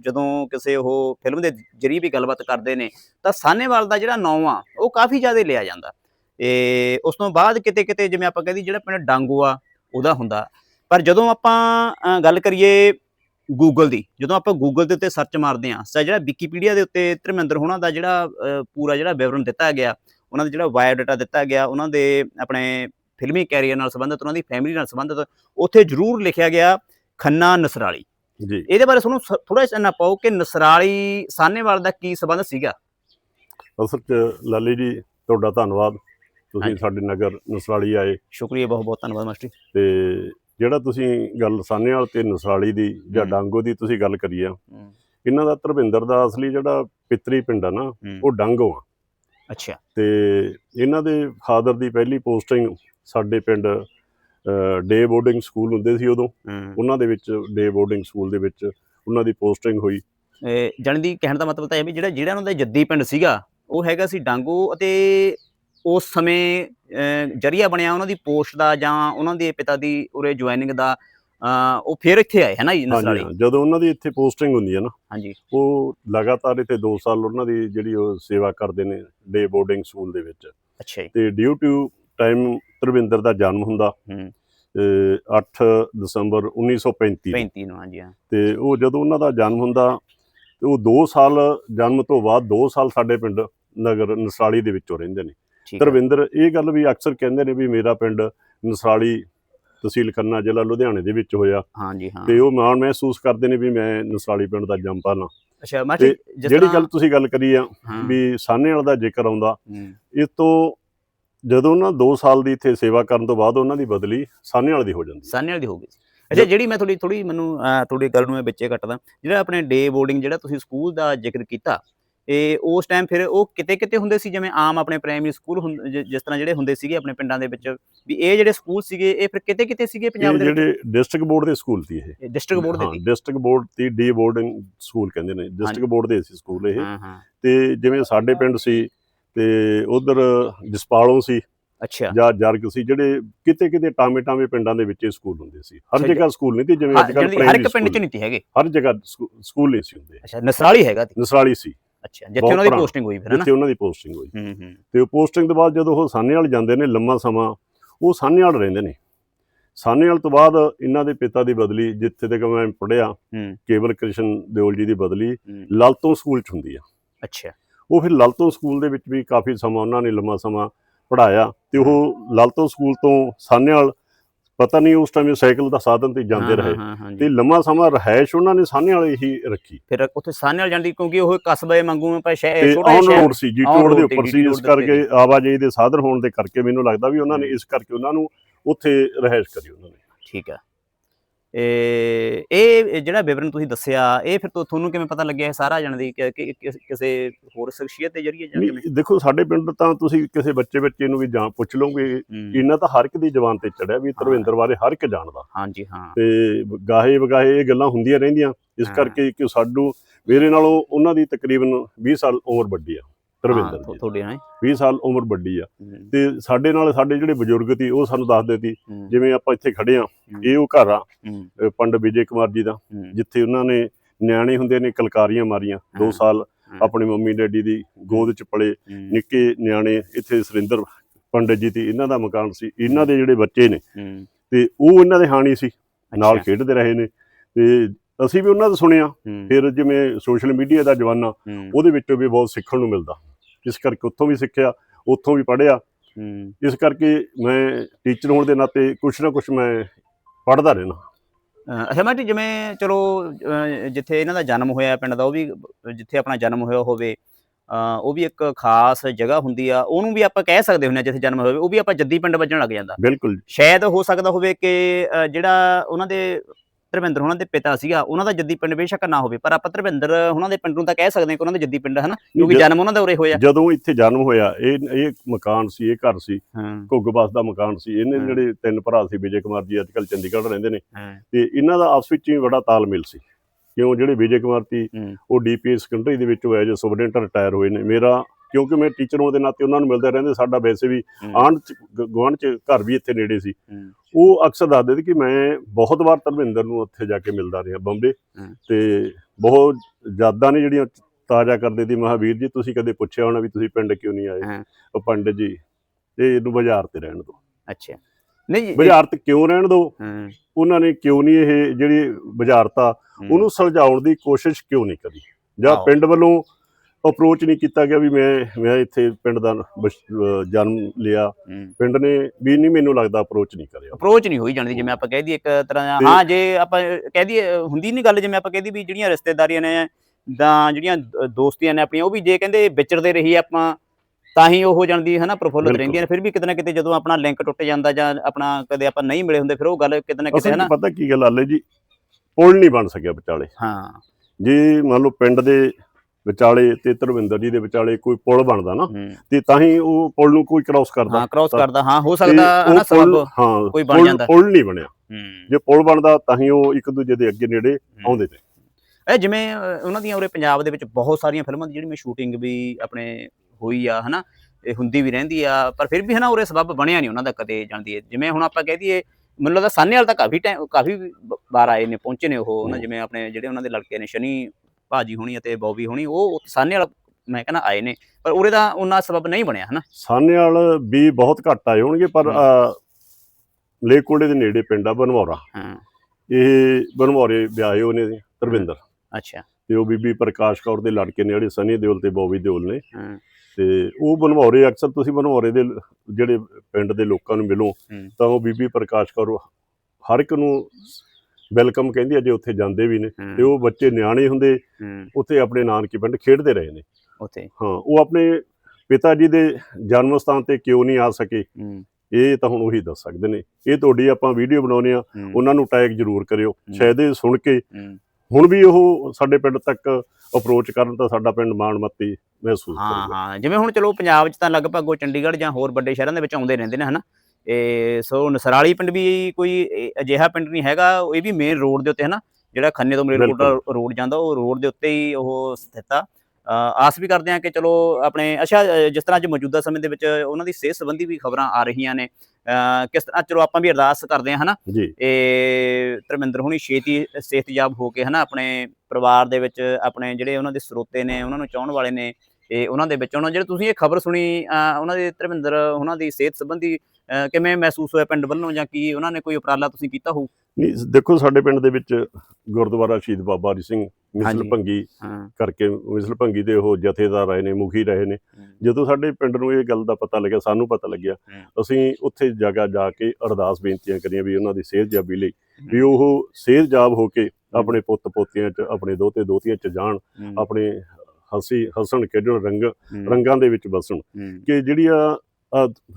ਜਦੋਂ ਕਿਸੇ ਉਹ ਫਿਲਮ ਦੇ ਜਰੀਏ ਵੀ ਗੱਲਬਾਤ ਕਰਦੇ ਨੇ, ਤਾਂ ਸਾਨੇਵਾਲ ਦਾ ਜਿਹੜਾ ਨਾਂ ਆ ਉਹ ਕਾਫੀ ਜ਼ਿਆਦਾ ਲਿਆ ਜਾਂਦਾ। ਤੇ ਉਸ ਤੋਂ ਬਾਅਦ ਕਿਤੇ ਕਿਤੇ ਜਿਵੇਂ ਆਪਾਂ ਕਹਿੰਦੇ ਜਿਹੜਾ ਪਿੰਡ ਡਾਂਗੂ ਆ ਉਹਦਾ ਹੁੰਦਾ। ਪਰ ਜਦੋਂ ਆਪਾਂ ਗੱਲ ਕਰੀਏ ਗੂਗਲ ਦੀ ਜਦੋਂ ਆਪਾਂ ਗੂਗਲ ਦੇ ਉੱਤੇ ਸਰਚ ਮਾਰਦੇ ਆ ਤਾਂ ਜਿਹੜਾ ਵਿਕੀਪੀਡੀਆ ਦੇ ਉੱਤੇ ਧਰਮਿੰਦਰ ਹੋਣਾ ਦਾ ਜਿਹੜਾ ਪੂਰਾ ਜਿਹੜਾ ਵਿਵਰਣ ਦਿੱਤਾ ਗਿਆ ਉਹਨਾਂ ਦਾ ਜਿਹੜਾ ਬਾਇਓਡਾਟਾ ਦਿੱਤਾ ਗਿਆ ਉਹਨਾਂ ਦੇ ਆਪਣੇ ਫਿਲਮੀ ਕੈਰੀਅਰ ਨਾਲ ਸੰਬੰਧਿਤ ਉਹਨਾਂ ਦੀ ਫੈਮਿਲੀ ਨਾਲ ਸੰਬੰਧਿਤ ਉੱਥੇ ਜ਼ਰੂਰ ਲਿਖਿਆ ਗਿਆ ਖੰਨਾ ਨਸਰਾਲੀ। ਜੀ। ਇਹਦੇ ਬਾਰੇ ਤੁਹਾਨੂੰ ਥੋੜਾ ਜਿਹਾ ਨਾ ਪਾਓ ਕਿ ਨਸਰਾਲੀ ਸਾਹਨੇਵਾਲ ਦਾ ਕੀ ਸੰਬੰਧ ਸੀਗਾ। ਅਸਲ ਚ ਲਾਲੀ ਜੀ ਤੁਹਾਡਾ ਧੰਨਵਾਦ। ਤੁਸੀਂ। ਸਾਡੇ ਨਗਰ ਨਸਰਾਲੀ ਆਏ। ਸ਼ੁਕਰੀਆ ਬਹੁਤ ਬਹੁਤ ਧੰਨਵਾਦ ਮਾਸਟਰ ਜੀ। ਤੇ ਜਿਹੜਾ ਤੁਸੀਂ ਗੱਲ ਸਾਨੇਵਾਲ ਤੇ ਨਸਰਾਲੀ ਦੀ ਜਾਂ। ਡਾਂਗੋ ਦੀ ਤੁਸੀਂ ਗੱਲ ਕਰੀ ਆ ਇਹਨਾਂ ਦਾ ਧਰਮਿੰਦਰ ਦਾ ਅਸਲੀ ਜਿਹੜਾ ਪਿਤਰੀ ਪਿੰਡ ਆ ਨਾ ਉਹ ਡਾਂਗੋ ਆ। ਅੱਛਾ। ਤੇ ਇਹਨਾਂ ਦੇ ਫਾਦਰ ਦੀ ਪਹਿਲੀ ਪੋਸਟਿੰਗ ਸਾਡੇ ਪਿੰਡ ਡੇ ਬੋਰਡਿੰਗ ਸਕੂਲ ਹੁੰਦੇ ਸੀ ਉਦੋਂ। ਉਹਨਾਂ ਦੇ ਵਿੱਚ ਡੇ ਬੋਰਡਿੰਗ ਸਕੂਲ ਦੇ ਵਿੱਚ ਉਹਨਾਂ ਦੀ ਪੋਸਟਿੰਗ ਹੋਈ। ਜਾਣੀ ਦੀ ਕਹਿਣ ਦਾ ਮਤਲਬ ਤਾਂ ਇਹ ਵੀ ਜਿਹੜਾ ਜਿਹੜਾ ਉਹਨਾਂ ਦਾ ਜੱਦੀ ਪਿੰਡ ਸੀਗਾ ਉਹ ਹੈਗਾ ਸੀ ਡਾਂਗੋ ਅਤੇ ਉਸ ਸਮੇਂ ਜਰੀਆ ਬਣਿਆ ਉਹਨਾਂ ਦੀ ਪੋਸਟ ਦਾ ਜਾਂ ਉਹਨਾਂ ਦੇ ਪਿਤਾ ਦੀ ਉਰੇ ਜੁਆਇਨਿੰਗ ਦਾ ਉਹ ਫਿਰ ਇੱਥੇ ਆਏ ਹੈ ਨਾ ਜੀ ਨਸਰਾਲੀ ਹਾਂ, ਜਦੋਂ ਉਹਨਾਂ ਦੀ ਇੱਥੇ ਪੋਸਟਿੰਗ ਹੁੰਦੀ ਹੈ ਨਾ ਹਾਂਜੀ। ਉਹ ਲਗਾਤਾਰ ਇੱਥੇ 2 ਸਾਲ ਉਹਨਾਂ ਦੀ ਜਿਹੜੀ ਉਹ ਸੇਵਾ ਕਰਦੇ ਨੇ ਡੇ ਬੋਰਡਿੰਗ ਸਕੂਲ ਦੇ ਵਿੱਚ। ਅੱਛਾ ਜੀ। ਤੇ ਡਿਊ ਟੂ ਟਾਈਮ ਧਰਮਿੰਦਰ ਦਾ ਜਨਮ ਹੁੰਦਾ ਹੂੰ। ਅਹ 8 ਦਸੰਬਰ 1935 35 ਨੂੰ। ਹਾਂਜੀ ਹਾਂ। ਤੇ ਉਹ ਜਦੋਂ ਉਹਨਾਂ ਦਾ ਜਨਮ ਹੁੰਦਾ ਤੇ ਉਹ 2 ਸਾਲ ਜਨਮ ਤੋਂ ਬਾਅਦ 2 ਸਾਲ ਸਾਡੇ ਪਿੰਡ ਨਗਰ ਨਸਰਾਲੀ ਦੇ ਵਿੱਚੋਂ ਰਹਿੰਦੇ ਨੇ। ਧਰਮਿੰਦਰ ਇਹ ਗੱਲ ਵੀ ਅਕਸਰ ਕਹਿੰਦੇ ਨੇ ਵੀ ਮੇਰਾ ਪਿੰਡ ਨਸਰਾਲੀ ਤਹਿਸੀਲ ਖੰਨਾ ਜ਼ਿਲ੍ਹਾ ਲੁਧਿਆਣੇ ਦੇ ਵਿੱਚ ਹੋਇਆ। ਹਾਂਜੀ ਹਾਂ। ਤੇ ਉਹ ਮਾਣ ਮਹਿਸੂਸ ਕਰਦੇ ਨੇ ਵੀ ਮੈਂ ਨਸਰਾਲੀ ਪਿੰਡ ਦਾ ਜੰਮਪਲ ਅੱਛਾ ਜਿਸ ਜਿਹੜੀ ਗੱਲ ਤੁਸੀਂ ਗੱਲ ਕਰੀ ਆ ਵੀ ਸਾਹਨੇ ਵਾਲਾ ਦਾ ਜ਼ਿਕਰ ਆਉਂਦਾ ਇਸ ਤੋਂ ਜਦੋਂ ਉਹਨਾਂ 2 ਸਾਲ ਦੀ ਇੱਥੇ ਸੇਵਾ ਕਰਨ ਤੋਂ ਬਾਅਦ ਉਹਨਾਂ ਦੀ ਬਦਲੀ ਸਾਹਨੇ ਵਾਲੇ ਦੀ ਹੋ ਜਾਂਦੀ। ਸਾਹਨੇ ਵਾਲੀ ਦੀ ਹੋ ਗਈ। ਅੱਛਾ ਜਿਹੜੀ ਮੈਂ ਥੋੜੀ ਥੋੜੀ ਮੈਨੂੰ ਤੁਹਾਡੀ ਗੱਲ ਨੂੰ ਮੈਂ ਵਿੱਚੇ ਕੱਟਦਾ ਜਿਹੜਾ ਆਪਣੇ ਡੇ ਬੋਰਡਿੰਗ ਜਿਹੜਾ ਤੁਸੀਂ ਸਕੂਲ ਦਾ ਜ਼ਿਕਰ ਕੀਤਾ ਇਹ ਉਸ ਟਾਈਮ ਫਿਰ ਉਹ ਕਿਤੇ ਕਿਤੇ ਹੁੰਦੇ ਸੀ ਜਿਵੇਂ ਆਮ ਆਪਣੇ ਪ੍ਰਾਇਮਰੀ ਸਕੂਲ ਜਿਸ ਤਰ੍ਹਾਂ ਜਿਹੜੇ ਹੁੰਦੇ ਸੀਗੇ ਆਪਣੇ ਪਿੰਡਾਂ ਦੇ ਵਿੱਚ ਵੀ ਇਹ ਜਿਹੜੇ ਸਕੂਲ ਸੀਗੇ ਇਹ ਫਿਰ ਕਿਤੇ ਕਿਤੇ ਸੀਗੇ ਪੰਜਾਬ ਦੇ ਜਿਹੜੇ ਡਿਸਟ੍ਰਿਕਟ ਬੋਰਡ ਦੇ ਸਕੂਲ ਸੀ ਇਹ। ਡਿਸਟ੍ਰਿਕਟ ਬੋਰਡ ਦੇ ਹਾਂ ਡਿਸਟ੍ਰਿਕਟ ਬੋਰਡ ਦੀ ਡੀ ਬੋਰਡਿੰਗ ਸਕੂਲ ਕਹਿੰਦੇ ਨੇ ਡਿਸਟ੍ਰਿਕਟ ਬੋਰਡ ਦੇ ਸੀ ਸਕੂਲ ਇਹ। ਤੇ ਜਿਵੇਂ ਸਾਡੇ ਪਿੰਡ ਸੀ ਤੇ ਉਧਰ ਜਸਪਾਲੋਂ ਸੀ ਅੱਛਾ। ਜਾਂ ਜਰਗ ਸੀ ਜਿਹੜੇ ਕਿਤੇ ਕਿਤੇ ਟਾਮੇ ਟਾਮੇ ਪਿੰਡਾਂ ਦੇ ਵਿੱਚ ਸਕੂਲ ਹੁੰਦੇ ਸੀ। ਹਰ ਜਗ੍ਹਾ ਸਕੂਲ ਨਹੀਂ ਸੀ ਜਿਵੇਂ ਅੱਜ ਕੱਲ੍ਹ ਜਿਹੜੀ ਹਰ ਇੱਕ ਪਿੰਡ ਚ ਨਹੀਂ ਸੀ ਹੈਗੇ। ਹਰ ਜਗ੍ਹਾ ਸਕੂ- ਸਕੂਲ ਨਹੀਂ ਸੀ ਹੁੰਦੇ। ਅੱਛਾ ਨਸਰਾਲੀ ਹੈਗਾ ਨਸਰਾਲੀ ਸੀ। ਅੱਛਾ ਜਿੱਥੇ ਉਹਨਾਂ ਦੀ। ਪੋਸਟਿੰਗ ਹੋਈ ਫਿਰ ਹੈ ਨਾ? ਜਿੱਥੇ ਉਹਨਾਂ ਦੀ ਪੋਸਟਿੰਗ ਹੋਈ। ਹੂੰ ਹੂੰ। ਤੇ ਉਹ ਪੋਸਟਿੰਗ ਤੋਂ ਬਾਅਦ ਜਦੋਂ ਉਹ ਸਾਹਨੇਵਾਲ ਜਾਂਦੇ ਨੇ ਲੰਮਾ ਸਮਾਂ ਉਹ ਸਾਹਨੇਵਾਲ ਰਹਿੰਦੇ ਨੇ। ਸਾਹਨੇਵਾਲ ਤੋਂ ਬਾਅਦ ਇਹਨਾਂ ਦੇ ਪਿਤਾ ਦੀ ਬਦਲੀ ਜਿੱਥੇ ਤੱਕ ਮੈਂ ਪੜ੍ਹਿਆ ਹੂੰ। ਕੇਵਲ ਕ੍ਰਿਸ਼ਨ ਦਿਓਲ ਜੀ ਦੀ ਬਦਲੀ ਲਲਤੋਂ ਸਕੂਲ ਚ ਹੁੰਦੀ ਆ। ਅੱਛਾ। ਉਹ ਫਿਰ ਲਲਤੋਂ ਸਕੂਲ ਦੇ ਵਿੱਚ ਵੀ ਕਾਫੀ ਸਮਾਂ ਉਹਨਾਂ ਨੇ ਲੰਮਾ ਸਮਾਂ ਪੜਾਇਆ ਤੇ ਉਹ ਲਲਤੋਂ ਸਕੂਲ ਤੋਂ ਸਾਹਨੇਵਾਲ ਪਤਾ ਨਹੀਂ ਉਸ ਟਾਈਮ ਸਾਈਕਲ ਦਾ ਸਾਧਨ ਤੇ ਜਾਂਦੇ ਰਹੇ। ਤੇ ਲੰਮਾ ਸਮਾਂ ਰਹਿائش ਉਹਨਾਂ ਨੇ ਸਾਹਨੇ ਵਾਲੇ ਹੀ ਰੱਖੀ। ਫਿਰ ਉੱਥੇ ਸਾਹਨੇ ਵਾਲ ਜਾਂਦੀ ਕਿਉਂਕਿ ਉਹ ਕਸਬੇ ਵਾਂਗੂ ਮੈਂ ਸ਼ਹਿਰ ਛੋਟਾ ਸ਼ਹਿਰ ਰੋਡ ਸੀ ਜੀ ਰੋਡ ਦੇ ਉੱਪਰ ਸੀ ਇਸ ਕਰਕੇ ਆਵਾਜਾਈ ਦੇ ਸਾਧਨ ਹੋਣ ਦੇ ਕਰਕੇ ਮੈਨੂੰ ਲੱਗਦਾ ਵੀ ਉਹਨਾਂ ਨੇ ਇਸ ਕਰਕੇ ਉਹਨਾਂ ਨੂੰ ਉੱਥੇ ਰਹਿائش ਕਰੀ ਉਹਨਾਂ ਨੇ। ਠੀਕ ਹੈ ਇਹ ਜਿਹੜਾ ਵਿਵਰਨ ਤੁਸੀਂ ਦੱਸਿਆ ਇਹ ਫਿਰ ਤੁਹਾਨੂੰ ਕਿਵੇਂ ਪਤਾ ਲੱਗਿਆ ਇਹ ਸਾਰਾ ਜਾਣਦੀ ਕਿ ਕਿ- ਕਿਸ- ਹੋਰ ਸ਼ਖਸੀਅਤ ਦੇ ਜਰੀਏ ਜਾਂ ਕਿਵੇਂ? ਦੇਖੋ ਸਾਡੇ ਪਿੰਡ ਤਾਂ ਤੁਸੀਂ ਕਿਸੇ ਬੱਚੇ ਬੱਚੇ ਨੂੰ ਵੀ ਜਾਂ ਪੁੱਛ ਲਓਗੇ ਇਹਨਾਂ ਤਾਂ ਹਰ ਇੱਕ ਦੀ ਜ਼ਬਾਨ ਤੇ ਚੜਿਆ ਵੀ ਧਰਮਿੰਦਰ ਬਾਰੇ ਹਰ ਇੱਕ ਜਾਣਦਾ। ਹਾਂਜੀ ਹਾਂ। ਤੇ ਗਾਹੇ ਵਗਾਹੇ ਇਹ ਗੱਲਾਂ ਹੁੰਦੀਆਂ ਰਹਿੰਦੀਆਂ ਇਸ। ਕਰਕੇ ਕਿ ਸਾਡੂ ਮੇਰੇ ਨਾਲੋਂ ਉਹਨਾਂ ਦੀ ਤਕਰੀਬਨ 20 ਸਾਲ ਉਮਰ ਵੱਡੀ ਆ। ਥੋ- ਦੀ। ਤੁਹਾਡੇ ਨਾਲ 20 ਸਾਲ ਉਮਰ ਵੱਡੀ ਆ। ਤੇ ਸਾਡੇ ਨਾਲ ਸਾਡੇ ਜਿਹੜੇ ਬਜ਼ੁਰਗ ਸੀ ਉਹ ਸਾਨੂੰ ਦੱਸਦੇ ਸੀ ਜਿਵੇਂ ਆਪਾਂ ਇੱਥੇ ਖੜੇ ਆ ਇਹ ਉਹ ਘਰ ਆ ਪੰਡਿਤ ਵਿਜੇ ਕੁਮਾਰ ਜੀ ਦਾ ਜਿੱਥੇ ਉਹਨਾਂ ਨੇ ਨਿਆਣੇ ਹੁੰਦੇ ਨੇ ਕਲਕਾਰੀਆਂ ਮਾਰੀਆਂ 2 ਹਾਂ। ਸਾਲ ਆਪਣੀ ਮੰਮੀ ਡੈਡੀ ਦੀ ਗੋਦ ਚ ਪਲੇ ਨਿੱਕੇ ਨਿਆਣੇ ਇੱਥੇ ਸੁਰਿੰਦਰ ਪੰਡਿਤ ਜੀ ਦੀ ਇਹਨਾਂ ਦਾ ਮਕਾਨ ਸੀ ਇਹਨਾਂ ਦੇ ਜਿਹੜੇ ਬੱਚੇ ਨੇ। ਤੇ ਉਹ ਇਹਨਾਂ ਦੇ ਹਾਣੀ ਸੀ ਨਾਲ ਖੇਡਦੇ ਰਹੇ ਨੇ। ਤੇ ਅਸੀਂ ਵੀ ਉਹਨਾਂ ਦਾ ਸੁਣਿਆ। ਫਿਰ ਜਿਵੇਂ ਸੋਸ਼ਲ ਮੀਡੀਆ ਦਾ ਜਮਾਨਾ ਹੂੰ, ਉਹਦੇ ਵਿੱਚੋਂ ਵੀ ਬਹੁਤ ਸਿੱਖਣ ਨੂੰ ਮਿਲਦਾ। ਇਸ ਕਰਕੇ ਉੱਥੋਂ ਵੀ ਸਿੱਖਿਆ ਉੱਥੋਂ ਵੀ ਪੜ੍ਹਿਆ। ਹੂੰ, ਇਸ ਕਰਕੇ ਮੈਂ ਟੀਚਰ ਹੋਣ ਦੇ ਨਾਤੇ ਕੁਛ ਨਾ ਕੁਛ ਮੈਂ ਪੜ੍ਹਦਾ ਰਹਿਣਾ ਮੈਂ ਜਿਵੇਂ ਚਲੋ ਜਿੱਥੇ ਇਹਨਾਂ ਦਾ ਜਨਮ ਹੋਇਆ ਪਿੰਡ ਦਾ ਉਹ ਵੀ ਜਿੱਥੇ ਆਪਣਾ ਜਨਮ ਹੋਇਆ ਹੋਵੇ ਉਹ ਵੀ ਇੱਕ ਖਾਸ ਜਗ੍ਹਾ ਹੁੰਦੀ ਆ ਉਹਨੂੰ ਵੀ ਆਪਾਂ ਕਹਿ ਸਕਦੇ ਆ ਜਿੱਥੇ ਜਨਮ ਹੋਵੇ ਉਹ ਵੀ ਆਪਾਂ ਜੱਦੀ ਪਿੰਡ ਵੱਜਣ ਲੱਗ ਜਾਂਦਾ। ਬਿਲਕੁਲ ਸ਼ਾਇਦ ਹੋ ਸਕਦਾ ਹੋਵੇ ਕਿ ਜਿਹੜਾ ਉਹਨਾਂ ਦੇ ਧਰਮਿੰਦਰ ਉਹਨਾਂ ਦੇ ਪਿਤਾ ਸੀਗਾ ਉਹਨਾਂ ਦਾ ਜੱਦੀ ਪਿੰਡ ਬੇਸ਼ੱਕ ਨਾ ਹੋਵੇ ਪਰ ਆਪਾਂ ਧਰਮਿੰਦਰ ਉਹਨਾਂ ਦੇ ਪਿੰਡ ਨੂੰ ਤਾਂ ਕਹਿ ਸਕਦੇ ਹਾਂ ਕਿ ਉਹਨਾਂ ਦੇ ਜੱਦੀ ਪਿੰਡ ਹੈ ਨਾ ਕਿਉਂਕਿ ਜਨਮ ਉਹਨਾਂ ਦਾ ਉਰੇ ਹੋਇਆ। ਜਦੋਂ ਇੱਥੇ ਜਨਮ ਹੋਇਆ ਇਹ ਇਹ ਮਕਾਨ ਸੀ ਇਹ ਘਰ ਸੀ। ਘੁੱਗਬਾਸ ਦਾ ਮਕਾਨ ਸੀ। ਇਹਨੇ। ਜਿਹੜੇ ਤਿੰਨ ਭਰਾ ਸੀ ਵਿਜੇ ਕੁਮਾਰ ਜੀ ਅੱਜਕੱਲ ਚੰਡੀਗੜ੍ਹ ਰਹਿੰਦੇ ਨੇ। ਤੇ ਇਹਨਾਂ ਦਾ ਆਪਸ ਵਿੱਚ ਹੀ ਬੜਾ ਤਾਲਮੇਲ ਸੀ। ਕਿਉਂ? ਜਿਹੜੇ ਵਿਜੇ ਕੁਮਾਰ ਸੀ ਉਹ ਡੀਪੀਐਸ ਸੈਕੰਡਰੀ ਦੇ ਵਿੱਚ ਹੋਇਆ ਜੋ ਸੁਪਰਡੈਂਟ ਰਿਟਾਇਰ ਹੋਏ ਨੇ। ਮੇਰਾ ਕਿਉਂਕਿ ਮੈਂ ਟੀਚਰ ਹੋਣ ਦੇ ਨਾਤੇ ਉਹਨਾਂ ਨੂੰ ਮਿਲਦੇ ਰਹਿੰਦੇ ਸਾਡਾ ਵੈਸੇ ਵੀ ਆਂਢ ਚ ਗ- ਗੁਆਂਢ ਚ ਘਰ ਵੀ ਇੱਥੇ ਨੇੜੇ ਸੀ। ਉਹ ਅਕਸਰ ਦੱਸਦੇ ਸੀ ਕਿ ਮੈਂ ਬਹੁਤ ਵਾਰ ਧਰਮਿੰਦਰ ਨੂੰ ਉੱਥੇ ਜਾ ਕੇ ਮਿਲਦਾ ਰਿਹਾ ਬੰਬੇ। ਤੇ ਬਹੁਤ ਯਾਦਾਂ ਨੇ ਜਿਹੜੀਆਂ ਤਾਜ਼ਾ ਕਰਦੇ ਸੀ। ਮਹਾਵੀਰ ਜੀ ਤੁਸੀਂ ਕਦੇ ਪੁੱਛਿਆ ਹੋਣਾ ਵੀ ਤੁਸੀਂ ਪਿੰਡ ਕਿਉਂ ਨਹੀਂ ਆਏ। ਉਹ ਪੰਡਿਤ ਜੀ ਇਹ ਇਹਨੂੰ ਬਾਜ਼ਾਰ ਤੇ ਰਹਿਣ ਦਿਓ। ਅੱਛਾ। ਨਹੀਂ ਬਾਜ਼ਾਰ ਤੇ ਕਿਉਂ ਰਹਿਣ ਦਿਓ? ਹਾਂ, ਉਹਨਾਂ ਨੇ ਕਿਉਂ ਨਹੀਂ ਇਹ ਜਿਹੜੀ ਬੁਝਾਰਤਾ ਹੂੰ, ਉਹਨੂੰ ਸੁਲਝਾਉਣ ਦੀ ਕੋਸ਼ਿਸ਼ ਕਿਉਂ ਨਹੀਂ ਕਰੀ? ਜਾਂ। ਪਿੰਡ ਵੱਲੋਂ ਅਪਰੋਚ ਨਹੀਂ ਕੀਤਾ ਗਿਆ ਵੀ ਮੈਂ ਮੈਂ ਇੱਥੇ ਪਿੰਡ ਦਾ ਜਨਮ ਲਿਆ। ਹੂੰ। ਪਿੰਡ ਨੇ ਵੀ ਨਹੀਂ ਮੈਨੂੰ ਲੱਗਦਾ ਅਪਰੋਚ ਨਹੀਂ ਕਰਿਆ। ਅਪਰੋਚ ਨਹੀਂ ਹੋਈ ਜਾਂਦੀ ਜਿਵੇਂ ਆਪਾਂ ਕਹਿ ਦਈਏ ਇੱਕ ਤਰ੍ਹਾਂ ਦਾ ਤੇ- ਹਾਂ ਜੇ ਆਪਾਂ ਕਹਿ ਦਈਏ ਹੁੰਦੀ ਨਹੀਂ ਗੱਲ ਜਿਵੇਂ ਆਪਾਂ ਕਹਿ ਦਈਏ ਵੀ ਜਿਹੜੀਆਂ ਰਿਸ਼ਤੇਦਾਰੀਆਂ ਨੇ ਜਾਂ ਜਿਹੜੀਆਂ ਦੋਸਤੀਆਂ ਨੇ ਆਪਣੀਆਂ ਉਹ ਵੀ ਜੇ ਕਹਿੰਦੇ ਵਿਚਰਦੇ ਰਹੀ ਆਪਾਂ ਤਾਂ ਹੀ ਉਹ ਜਾਂਦੀ ਹੈ ਨਾ ਪ੍ਰਫੁੱਲਤ। ਰਹਿੰਦੀਆਂ ਨੇ। ਫਿਰ ਵੀ ਕਿਤੇ ਨਾ ਕਿਤੇ ਜਦੋਂ ਆਪਣਾ ਲਿੰਕ ਟੁੱਟ ਜਾਂਦਾ ਜਾਂ ਆਪਣਾ ਕਦੇ ਆਪਾਂ ਨਹੀਂ ਮਿਲੇ ਹੁੰਦੇ ਫਿਰ ਉਹ ਗੱਲ ਕਿਤੇ ਨਾ ਕਿਤੇ ਹੈ ਨਾ। ਪਤਾ ਕੀ ਗੱਲ ਆਲੇ ਜੀ ਪੁਲ ਨਹੀਂ ਬਣ ਸਕਿਆ ਵਿਚਾਲੇ। ਹਾਂ। ਜੇ ਮੰਨ ਲਓ ਪਿੰਡ ਦੇ ਵਿਚਾਲੇ ਤੇ ਧਰਮਿੰਦਰ ਜੀ ਦੇ ਵਿਚਾਲੇ ਕੋਈ ਪੁਲ ਬਣਦਾ ਨਾ। ਤੇ ਤਾਂ ਹੀ ਉਹ ਪੁਲ ਨੂੰ ਕੋਈ ਕ੍ਰਾਸ ਕਰਦਾ ਹਾਂ ਕ੍ਰਾਸ ਕਰਦਾ ਹਾਂ ਹੋ ਸਕਦਾ ਨਾ ਹਾਂ ਕੋਈ ਬਣ ਜਾਂਦਾ। ਪੁਲ ਨਹੀਂ ਬਣਿਆ ਜੇ ਪੁਲ ਬਣਦਾ ਤਾਂ ਹੀ ਉਹ ਇੱਕ ਦੂਜੇ ਦੇ ਅੱਗੇ ਨੇੜੇ ਆਉਂਦੇ ਨੇ ਇਹ ਜਿਵੇਂ ਉਹਨਾਂ ਦੀਆਂ ਉਰੇ ਪੰਜਾਬ ਦੇ ਵਿੱਚ ਬਹੁਤ ਸਾਰੀਆਂ ਫਿਲਮਾਂ ਦੀ ਜਿਹੜੀਆਂ ਸ਼ੂਟਿੰਗ ਵੀ ਆਪਣੇ ਹੋਈ ਆ ਹਨਾ ਇਹ ਹੁੰਦੀ ਵੀ ਰਹਿੰਦੀ ਆ ਪਰ ਫਿਰ ਵੀ ਹਨਾ ਉਰੇ ਸਬਬ ਬਣਿਆ ਨਹੀਂ ਉਹਨਾਂ ਦਾ ਕਦੇ ਜਾਂਦੀ ਹੈ ਜਿਵੇਂ ਹੁਣ ਆਪਾਂ ਕਹਿ ਦਈਏ ਮੈਨੂੰ ਲੱਗਦਾ ਸਾਨੇ ਵਾਲ ਤਾਂ ਕਾਫੀ ਟਾਈਮ ਕਾਫੀ ਬ- ਵਾਰ ਆਏ ਨੇ ਪਹੁੰਚੇ ਨੇ ਉਹ ਨਾ। ਜਿਵੇਂ ਆਪਣੇ ਜਿਹੜੇ ਉਹਨਾਂ ਦੇ ਲੜਕੇ ਨੇ ਸ਼ਨੀ ਭਾਜੀ ਹੋਣੀ ਅਤੇ ਬੌਬੀ ਹੋਣੀ ਉਹ ਸਾਨੇ ਵਾਲ ਮੈਂ ਕਹਿੰਦਾ ਆਏ ਨੇ ਪਰ ਉਰੇ ਦਾ ਉਹਨਾਂ ਸਬਬ ਨਹੀਂ ਬਣਿਆ ਹਨਾ? ਸਾਨੇਵਾਲ ਵੀ ਬਹੁਤ ਘੱਟ ਆਏ ਹੋਣਗੇ ਪਰ ਮਲੇਰਕੋਟਲੇ ਦੇ ਨੇੜੇ ਪਿੰਡ ਆ ਬਨਮੌਰਾ ਹਾਂ। ਇਹ ਬਨਮੌਰੇ ਵਿਆਹੇ ਹੋਏ ਨੇ ਧਰਮਿੰਦਰ। ਅੱਛਾ। ਤੇ ਉਹ ਬੀਬੀ ਪ੍ਰਕਾਸ਼ ਕੌਰ ਦੇ ਲੜਕੇ ਨੇ ਜਿਹੜੇ ਸਨੀ ਦਿਓਲ ਤੇ ਬੋਬੀ ਦਿਓਲ ਨੇ। ਹਾਂ। ਤੇ ਉਹ ਬਨਮੌਰੇ ਅਕਸਰ ਤੁਸੀਂ ਬਨਮੌਰੇ ਦੇ ਜਿਹੜੇ ਪਿੰਡ ਦੇ ਲੋਕਾਂ ਨੂੰ ਮਿਲੋ। ਤਾਂ ਉਹ ਬੀਬੀ ਪ੍ਰਕਾਸ਼ ਕੌਰ ਹਰ ਇੱਕ ਨੂੰ ਵੈਲਕਮ ਕਹਿੰਦੀ ਆ ਜੇ ਉੱਥੇ ਜਾਂਦੇ ਵੀ ਨੇ ਹੂੰ, ਤੇ ਉਹ ਬੱਚੇ ਨਿਆਣੇ ਹੁੰਦੇ ਹੂੰ, ਉੱਥੇ ਆਪਣੇ ਨਾਨਕੀ ਪਿੰਡ ਖੇਡਦੇ ਰਹੇ ਨੇ। ਉੱਥੇ। ਹਾਂ ਉਹ ਆਪਣੇ ਪਿਤਾ ਜੀ ਦੇ ਜਨਮ ਸਥਾਨ ਤੇ ਕਿਉਂ ਨਹੀਂ ਆ ਸਕੇ ਹੂੰ, ਇਹ ਤਾਂ ਹੁਣ ਉਹੀ ਦੱਸ ਸਕਦੇ ਨੇ। ਇਹ ਤੁਹਾਡੀ ਆਪਾਂ ਵੀਡੀਓ ਬਣਾਉਨੇ ਆ ਹੂੰ, ਉਹਨਾਂ ਨੂੰ ਟੈਗ ਜ਼ਰੂਰ ਕਰਿਓ ਸ਼ਾਇਦ ਇਹ ਸੁਣ ਕੇ ਹੂੰ। ਹੁਣ ਵੀ ਉਹ ਸਾਡੇ ਪਿੰਡ ਤੱਕ ਅਪਰੋਚ ਕਰਨ ਤਾਂ ਸਾਡਾ ਪਿੰਡ ਮਾਣਮੱਤੀ ਮਹਿਸੂਸ ਹਾਂ ਕਰੂਗਾ। ਹਾਂ। ਜਿਵੇਂ ਹੁਣ ਚਲੋ ਪੰਜਾਬ 'ਚ ਤਾਂ ਲਗਭਗ ਉਹ ਚੰਡੀਗੜ੍ਹ ਜਾਂ ਹੋਰ ਵੱਡੇ ਸ਼ਹਿਰਾਂ ਦੇ ਵਿੱਚ ਆਉਂਦੇ ਰਹਿੰਦੇ ਨੇ ਹਨਾ? ਇਹ ਸੋ ਨਸਰਾਲੀ ਪਿੰਡ ਵੀ ਕੋਈ ਇਹ ਅਜਿਹਾ ਪਿੰਡ ਨਹੀਂ ਹੈਗਾ ਇਹ ਵੀ ਮੇਨ ਰੋਡ ਦੇ ਉੱਤੇ ਹਨਾ ਜਿਹੜਾ ਖੰਨੇ ਤੋਂ ਮਲੇਰਕੋਟਲਾ ਰੋਡ ਜਾਂਦਾ ਉਹ ਰੋਡ ਦੇ ਉੱਤੇ ਹੀ ਉਹ ਸਥਿਤ ਆ। ਆਸ ਵੀ ਕਰਦੇ ਹਾਂ ਕਿ ਚਲੋ ਆਪਣੇ ਅੱਛਾ ਜਿਸ ਤਰ੍ਹਾਂ ਅੱਜ ਮੌਜੂਦਾ ਸਮੇਂ ਦੇ ਵਿੱਚ ਉਹਨਾਂ ਦੀ ਸਿਹਤ ਸੰਬੰਧੀ ਵੀ ਖਬਰਾਂ ਆ ਰਹੀਆਂ ਨੇ ਕਿਸ ਤਰ੍ਹਾਂ ਚਲੋ ਆਪਾਂ ਵੀ ਅਰਦਾਸ ਕਰਦੇ ਹਾਂ ਹਨਾ? ਇਹ ਧਰਮਿੰਦਰ ਹੁਣੀ ਛੇਤੀ ਸਿਹਤਯਾਬ ਹੋ ਕੇ ਹਨਾ ਆਪਣੇ ਪਰਿਵਾਰ ਦੇ ਵਿੱਚ ਆਪਣੇ ਜਿਹੜੇ ਉਹਨਾਂ ਦੇ ਸਰੋਤੇ ਨੇ ਉਹਨਾਂ ਨੂੰ ਚਾਹਣ ਵਾਲੇ ਨੇ ਤੇ ਉਹਨਾਂ ਦੇ ਵਿੱਚ ਉਹਨਾਂ ਜਿਹੜੇ ਤੁਸੀਂ ਇਹ ਖਬਰ ਸੁਣੀ ਉਹਨਾਂ ਦੇ ਧਰਮਿੰਦਰ ਉਹਨਾਂ ਦੀ ਸਿਹਤ ਸੰਬੰਧੀ ਕਿਵੇਂ ਮਹਿਸੂਸ ਹੋਇਆ ਪਿੰਡ ਵੱਲੋਂ ਜਾਂ ਕੀ ਉਹਨਾਂ ਨੇ ਕੋਈ ਉਪਰਾਲਾ ਤੁਸੀਂ ਕੀਤਾ ਹੋਊ? ਨਹੀਂ ਦੇਖੋ ਸਾਡੇ ਪਿੰਡ ਦੇ ਵਿੱਚ ਗੁਰਦੁਆਰਾ ਸ਼ਹੀਦ ਬਾਬਾ ਹਰੀ ਸਿੰਘ ਮਿਸਲ। ਭੰਗੀ ਕਰਕੇ ਮਿਸਲ ਭੰਗੀ ਦੇ ਉਹ ਜਥੇਦਾਰ ਰਹੇ ਨੇ ਮੁਖੀ ਰਹੇ ਨੇ। ਜਦੋਂ ਸਾਡੇ ਪਿੰਡ ਨੂੰ ਇਹ ਗੱਲ ਦਾ ਪਤਾ ਲੱਗਿਆ ਸਾਨੂੰ ਪਤਾ ਲੱਗਿਆ। ਅਸੀਂ ਉੱਥੇ ਜਗ੍ਹਾ ਜਾ ਕੇ ਅਰਦਾਸ ਬੇਨਤੀਆਂ ਕਰੀਆਂ ਵੀ ਉਹਨਾਂ ਦੀ ਸਿਹਤ ਜਾਬੀ ਲਈ ਵੀ ਉਹ ਸਿਹਤ ਜਾਬ ਹੋ ਕੇ ਆਪਣੇ ਪੁੱਤ ਪੋਤੀਆਂ ਚ ਆਪਣੇ ਦੋਤੇ ਦੋਤੀਆਂ ਚ ਜਾਣ ਆਪਣੇ ਹਸੀ ਹਸਣ ਖੇਡਣ ਰੰਗ ਰੰਗਾਂ ਦੇ ਵਿੱਚ ਵਸਣ। ਕਿ ਜਿਹੜੀਆਂ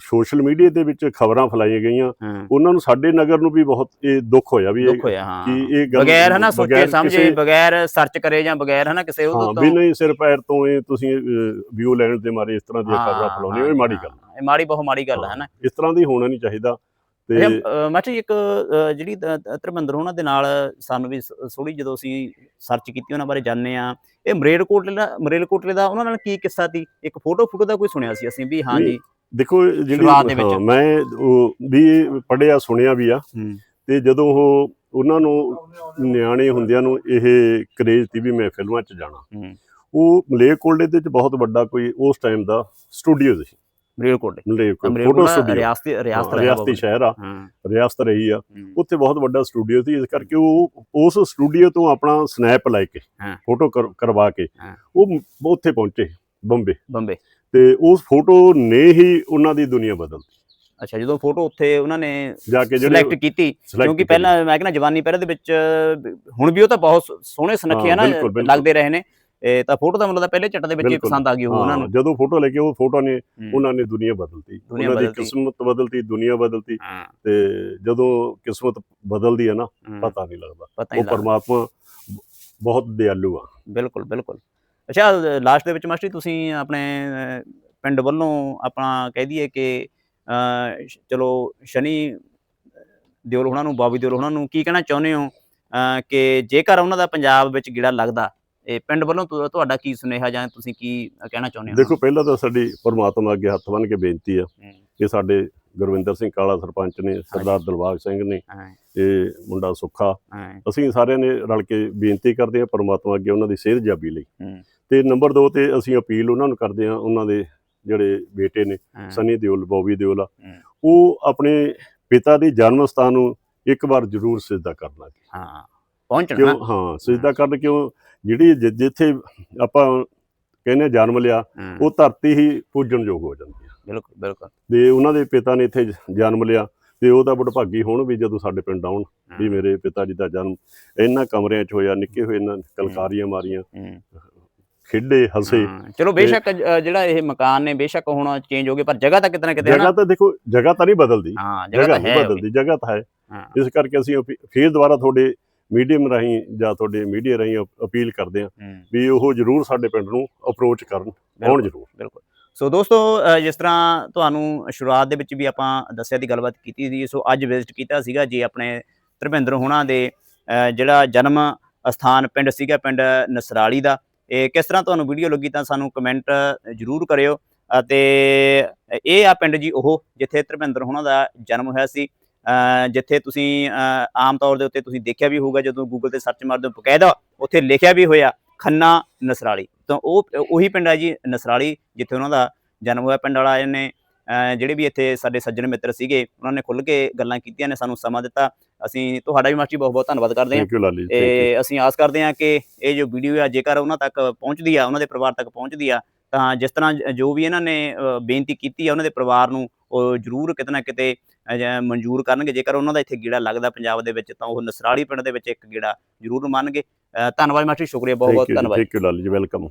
ਸੋਸ਼ਲ ਮੀਡੀਆ ਦੇ ਵਿੱਚ ਖਬਰਾਂ ਫੈਲਾਈਆਂ ਗਈਆਂ। ਉਹਨਾਂ ਨੂੰ ਸਾਡੇ ਨਗਰ ਨੂੰ ਵੀ ਬਹੁਤ ਇਹ ਦੁੱਖ ਹੋਇਆ ਵੀ ਇਹ ਕਿ ਇਹ ਗੱਲ ਬਗੈਰ ਹਨਾ ਸੋਚੇ ਸਮਝੇ ਬਗੈਰ ਸਰਚ ਕਰੇ ਜਾਂ ਬਗੈਰ ਹਨਾ ਕਿਸੇ ਹਾਂ ਉਹਦੇ ਵੀ ਤੋਂ। ਨਹੀਂ ਸਿਰ ਪੈਰ ਤੋਂ ਇਹ ਤੁਸੀਂ ਵਿਊ ਲੈਣ ਦੇ ਮਾਰੇ ਇਸ ਤਰ੍ਹਾਂ ਦੀਆਂ ਖਬਰਾਂ ਫੈਲਾਉਣੀ ਇਹ ਮਾੜੀ ਗੱਲ ਹਾਂ, ਇਹ ਮਾੜੀ ਬਹੁਤ ਮਾੜੀ ਗੱਲ ਹੈ ਹਨਾ। ਇਸ ਤਰ੍ਹਾਂ ਦੀ ਹੋਣਾ ਨਹੀਂ ਚਾਹੀਦਾ ਤੇ ਮਾਚੀ ਇੱਕ ਜਿਹੜੀ ਧਰਮਿੰਦਰ ਉਹਨਾਂ ਦੇ ਨਾਲ ਸਾਨੂੰ ਵੀ ਥੋੜੀ ਜਦੋਂ ਅਸੀਂ ਸਰਚ ਕੀਤੀ ਉਹਨਾਂ ਬਾਰੇ ਜਾਣਦੇ ਆ ਇਹ ਮਰੇਲਕੋਟਲੇ ਦਾ ਮਰੇਲਕੋਟਲੇ ਦਾ ਉਹਨਾਂ ਨਾਲ ਕੀ ਕਿੱਸਾ ਸੀ? ਇੱਕ ਫੋਟੋ ਫੋਟੋ ਦਾ ਕੋਈ ਸੁਣਿਆ ਸੀ ਅਸੀਂ ਵੀ ਹਾਂ ਜੀ। ਦੇਖੋ ਜਿਹੜੀ ਸ਼ੁਰੂਆਤ ਦੇ ਵਿੱਚ। ਹਾਂ, ਮੈਂ ਉਹ ਵੀ ਪੜਿਆ ਸੁਣਿਆ ਵੀ ਆ। ਹੂੰ। ਤੇ ਜਦੋਂ ਉਹ ਉਹਨਾਂ ਨੂੰ ਨਿਆਣੇ ਹੁੰਦਿਆਂ ਨੂੰ ਇਹ ਕਰੇਜ ਸੀ ਵੀ ਮੈਂ ਫਿਲਮਾਂ 'ਚ ਜਾਣਾ। ਹੂੰ। ਉਹ ਮਲੇਰਕੋਟਲੇ ਦੇ ਵਿੱਚ ਬਹੁਤ ਵੱਡਾ ਕੋਈ ਉਸ ਟਾਈਮ ਦਾ ਸਟੂਡੀਓ ਸੀ। ਮਰੇਲਕੋਟਲੇ ਮਲੇਰਕੋਟਲੇ ਫੋਟੋ ਮਰੇਲਕੋਟਲਾ ਸਟੂਡੀਓ ਰਿਆਸਤੀ ਰਿਆਸਤ ਰਿਹਾ ਰਿਆਸਤੀ ਸ਼ਹਿਰ ਆ। ਹਾਂ। ਰਿਆਸਤ ਰਹੀ ਆ। ਹੂੰ, ਉੱਥੇ ਬਹੁਤ ਵੱਡਾ ਸਟੂਡੀਓ ਸੀ ਇਸ ਕਰਕੇ ਉਹ ਉਸ ਸਟੂਡੀਓ ਤੋਂ ਆਪਣਾ ਸਨੈਪ ਲੈ ਕੇ ਹਾਂ। ਫੋਟੋ ਕਰਵਾ ਕੇ ਹਾਂ। ਉਹ ਮ- ਉੱਥੇ ਪਹੁੰਚੇ ਬੰਬੇ। ਬੰਬੇ। ਤੇ ਉਸ ਫੋਟੋ ਨੇ ਹੀ ਉਹਨਾਂ ਦੀ ਦੁਨੀਆ ਬਦਲਤੀ। ਅੱਛਾ ਜਦੋਂ ਫੋਟੋ ਉੱਥੇ ਉਹਨਾਂ ਨੇ ਜਾ ਕੇ ਸਿਲੈਕਟ ਕੀਤੀ ਕਿਉਂਕਿ। ਪਹਿਲਾਂ ਮੈਂ ਕਹਿੰਦਾ ਜਵਾਨੀ ਪਹਿਰੇ ਦੇ ਵਿੱਚ ਹੁਣ ਵੀ ਉਹ ਤਾਂ ਬਹੁਤ ਸੋਹਣੇ ਸੁਨੱਖੇ ਆ ਨਾ। ਲੱਗਦੇ ਰਹੇ ਨੇ। ਇਹ ਤਾਂ ਫੋਟੋ ਤਾਂ ਮੈਨੂੰ ਲੱਗਦਾ ਪਹਿਲੇ ਚੱਟ ਦੇ ਵਿੱਚ ਹੀ। ਪਸੰਦ ਆ ਗਈ ਹੋਊ ਉਹਨਾਂ ਨੂੰ। ਜਦੋਂ ਫੋਟੋ ਲੈ ਕੇ ਉਹ ਫੋਟੋ ਨੇ ਉਹਨਾਂ ਨੇ ਦੁਨੀਆ ਬਦਲਤੀ। ਉਹਨਾਂ ਦੀ। ਕਿਸਮਤ ਬਦਲਤੀ ਦੁਨੀਆ ਬਦਲਤੀ। ਤੇ ਜਦੋਂ ਕਿਸਮਤ ਬਦਲਦੀ ਹੈ ਨਾ ਪਤਾ ਨਹੀਂ ਲੱਗਦਾ। ਉਹ ਪਰਮਾਤਮਾ ਬਹੁਤ ਦਿਆਲੂ ਆ। ਬਿਲਕੁਲ ਬਿਲਕੁਲ। ਅੱਛਾ ਲਾਸਟ ਦੇ ਵਿੱਚ ਮਾਸਟਰ ਜੀ ਤੁਸੀਂ ਆਪਣੇ ਪਿੰਡ ਵੱਲੋਂ ਆਪਣਾ ਕਹਿ ਦਈਏ ਕਿ ਚਲੋ ਸ਼ਨੀ ਦਿਓਲ ਉਹਨਾਂ ਨੂੰ ਬਾਬੀ ਦਿਓਲ ਉਹਨਾਂ ਨੂੰ ਕੀ ਕਹਿਣਾ ਚਾਹੁੰਦੇ ਹੋ? ਕਿ ਜੇਕਰ ਉਹਨਾਂ ਦਾ ਪੰਜਾਬ ਵਿੱਚ ਗੀੜਾ ਲੱਗਦਾ ਇਹ ਪਿੰਡ ਵੱਲੋਂ ਤੁਹਾਡਾ ਕੀ ਸੁਨੇਹਾ ਜਾਂ ਤੁਸੀਂ ਕੀ ਕਹਿਣਾ ਚਾਹੁੰਦੇ ਹੋ? ਦੇਖੋ ਪਹਿਲਾਂ ਤਾਂ ਸਾਡੀ ਪਰਮਾਤਮਾ ਅੱਗੇ ਹੱਥ ਬੰਨ੍ਹ ਕੇ ਬੇਨਤੀ ਆ ਕਿ ਸਾਡੇ ਗੁਰਵਿੰਦਰ ਸਿੰਘ ਕਾਲਾ ਸਰਪੰਚ ਨੇ ਸਰਦਾਰ ਦਿਲਬਾਗ ਸਿੰਘ ਨੇ ਇਹ ਮੁੰਡਾ ਸੁੱਖਾ। ਅਸੀਂ ਸਾਰਿਆਂ ਨੇ ਰਲ ਕੇ ਬੇਨਤੀ ਕਰਦੇ ਹਾਂ ਪਰਮਾਤਮਾ ਅੱਗੇ ਉਹਨਾਂ ਦੀ ਸਿਹਤ ਜਾਬੀ ਲਈ। ਤੇ ਨੰਬਰ 2 ਤੇ ਅਸੀਂ ਅਪੀਲ ਉਹਨਾਂ ਨੂੰ ਕਰਦੇ ਹਾਂ ਉਹਨਾਂ ਦੇ ਜਿਹੜੇ ਬੇਟੇ ਨੇ ਸਨੀ ਦਿਓਲ ਬੋਬੀ ਦਿਓਲ। ਉਹ ਆਪਣੇ ਪਿਤਾ ਦੇ ਜਨਮ ਸਥਾਨ ਨੂੰ ਇੱਕ ਵਾਰ ਜ਼ਰੂਰ ਸਿਜਦਾ ਕਰਨਾ ਹਾਂ ਪਹੁੰਚਣਾ ਕਿਉਂ? ਹਾਂ ਸਿਜਦਾ ਕਰਨ ਕਿਉਂ? ਜਿਹੜੀ ਜਿੱਥੇ ਆਪਾਂ ਕਹਿੰਦੇ ਜਨਮ ਲਿਆ ਉਹ ਧਰਤੀ ਹੀ ਪੂਜਣ ਯੋਗ ਹੋ ਜਾਂਦੀ ਹੈ। ਬਿਲਕੁਲ ਬਿਲਕੁਲ। ਤੇ ਉਹਨਾਂ ਦੇ ਪਿਤਾ ਨੇ ਇੱਥੇ ਜਨਮ ਲਿਆ। ਤੇ ਉਹ ਤਾਂ ਵਡਭਾਗੀ ਹੋਣ ਵੀ ਜਦੋਂ ਸਾਡੇ ਪਿੰਡ ਆਉਣ ਵੀ ਮੇਰੇ ਪਿਤਾ ਜੀ ਦਾ ਜਨਮ ਇਹਨਾਂ ਕਮਰਿਆਂ 'ਚ ਹੋਇਆ ਨਿੱਕੇ ਹੋਏ ਇਹਨਾਂ ਕਲਕਾਰੀਆਂ ਮਾਰੀਆਂ ਖੇਡੇ ਹੱਸੇ। ਚਲੋ ਬੇਸ਼ੱਕ ਜਿਹੜਾ ਇਹ ਮਕਾਨ ਨੇ ਬੇਸ਼ੱਕ ਹੁਣ ਚੇਂਜ ਹੋ ਗਏ ਪਰ ਜਗ੍ਹਾ ਤਾਂ ਕਿਤੇ ਨਾ ਕਿਤੇ ਹੈ ਜਗ੍ਹਾ ਤਾਂ ਦੇਖੋ ਜਗ੍ਹਾ ਤਾਂ ਨਹੀਂ ਬਦਲਦੀ। ਹਾਂ ਜਗ੍ਹਾ ਤਾਂ ਹੈ ਬਦਲਦੀ ਜਗ੍ਹਾ ਤਾਂ ਹੈ। ਇਸ ਕਰਕੇ ਅਸੀਂ ਫੇਰ ਦੁਬਾਰਾ ਤੁਹਾਡੇ ਮੀਡੀਅਮ ਰਾਹੀਂ ਜਾਂ ਤੁਹਾਡੇ ਮੀਡੀਆ ਰਾਹੀਂ ਅਪ- ਅਪੀਲ ਕਰਦੇ ਹਾਂ ਵੀ ਉਹ ਜ਼ਰੂਰ ਸਾਡੇ ਪਿੰਡ ਨੂੰ ਅਪਰੋਚ ਕਰਨ ਆਉਣ। ਜ਼ਰੂਰ। ਬਿਲਕੁਲ। ਸੋ ਦੋਸਤੋ ਜਿਸ ਤਰ੍ਹਾਂ ਤੁਹਾਨੂੰ ਸ਼ੁਰੂਆਤ ਦੇ ਵਿੱਚ ਵੀ ਆਪਾਂ ਦੱਸਿਆ ਦੀ ਗੱਲਬਾਤ ਕੀਤੀ ਸੀ, ਸੋ ਅੱਜ ਵਿਜ਼ਿਟ ਕੀਤਾ ਸੀਗਾ ਜੀ ਆਪਣੇ ਧਰਮਿੰਦਰ ਹੋਣਾ ਦੇ ਜਿਹੜਾ ਜਨਮ ਸਥਾਨ ਪਿੰਡ ਸੀਗਾ, ਪਿੰਡ ਨਸਰਾਲੀ ਦਾ। ਇਹ ਕਿਸ ਤਰ੍ਹਾਂ ਤੁਹਾਨੂੰ ਵੀਡੀਓ ਲੱਗੀ ਤਾਂ ਸਾਨੂੰ ਕਮੈਂਟ ਜਰੂਰ ਕਰਿਓ। ਅਤੇ ਇਹ ਆ ਪਿੰਡ ਜੀ ਉਹ, ਜਿੱਥੇ ਧਰਮਿੰਦਰ ਹੋਣਾ ਦਾ ਜਨਮ ਹੋਇਆ ਸੀ। ਜਿੱਥੇ ਤੁਸੀਂ ਆਮ ਤੌਰ ਦੇ ਉੱਤੇ ਤੁਸੀਂ ਦੇਖਿਆ ਵੀ ਹੋਊਗਾ, ਜਦੋਂ ਗੂਗਲ ਤੇ ਸਰਚ ਮਾਰਦੇ ਹੋ, ਬਕਾਇਦਾ ਉੱਥੇ ਲਿਖਿਆ ਵੀ ਹੋਇਆ ਖੰਨਾ ਨਸਰਾਲੀ। ਤਾਂ ਉਹ ਉਹੀ ਪਿੰਡ ਹੈ ਜੀ ਨਸਰਾਲੀ ਜਿੱਥੇ ਉਹਨਾਂ ਦਾ ਜਨਮ ਹੋਇਆ ਪਿੰਡ ਵਾਲਿਆਂ ਨੇ ਅਹ ਜਿਹੜੇ ਵੀ ਇੱਥੇ ਸਾਡੇ ਸੱਜਣ ਮਿੱਤਰ ਸੀਗੇ ਉਹਨਾਂ ਨੇ ਖੁੱਲ ਕੇ ਗੱਲਾਂ ਕੀਤੀਆਂ ਨੇ ਸਾਨੂੰ ਸਮਾਂ ਦਿੱਤਾ। ਅਸੀਂ ਤੁਹਾਡਾ ਵੀ ਮਾਸਟਰ ਬਹੁਤ ਬਹੁਤ ਧੰਨਵਾਦ ਕਰਦੇ ਹਾਂ। ਤੇ ਅਸੀਂ ਆਸ ਕਰਦੇ ਹਾਂ ਕਿ ਇਹ ਜੋ ਵੀਡੀਓ ਹੈ ਜੇਕਰ ਉਹਨਾਂ ਤੱਕ ਪਹੁੰਚਦੀ ਆ ਉਹਨਾਂ ਦੇ ਪਰਿਵਾਰ ਤੱਕ ਪਹੁੰਚਦੀ ਆ ਤਾਂ ਜਿਸ ਤਰ੍ਹਾਂ ਜ- ਵੀ ਇਹਨਾਂ ਨੇ ਬੇਨਤੀ ਕੀਤੀ ਆ ਉਹਨਾਂ ਦੇ ਪਰਿਵਾਰ ਨੂੰ ਉਹ ਜ਼ਰੂਰ ਕਿਤੇ ਨਾ ਕਿਤੇ ਮਨਜ਼ੂਰ ਕਰਨਗੇ। ਜੇਕਰ ਉਹਨਾਂ ਦਾ ਇੱਥੇ ਗੇੜਾ ਲੱਗਦਾ ਪੰਜਾਬ ਦੇ ਵਿੱਚ ਤਾਂ ਉਹ ਨਸਰਾਲੀ ਪਿੰਡ ਦੇ ਵਿੱਚ ਇੱਕ ਗੇੜਾ ਜ਼ਰੂਰ ਮੰਨਣਗੇ। ਅ, ਧੰਨਵਾਦ ਮਾਸਟਰ ਸ਼ੁਕਰੀਆ ਬਹੁਤ ਬਹੁਤ ਧੰਨਵਾਦ ਥੈਂਕ ਯੂ ਲਾਲੀ ਜੀ ਵੈਲਕਮ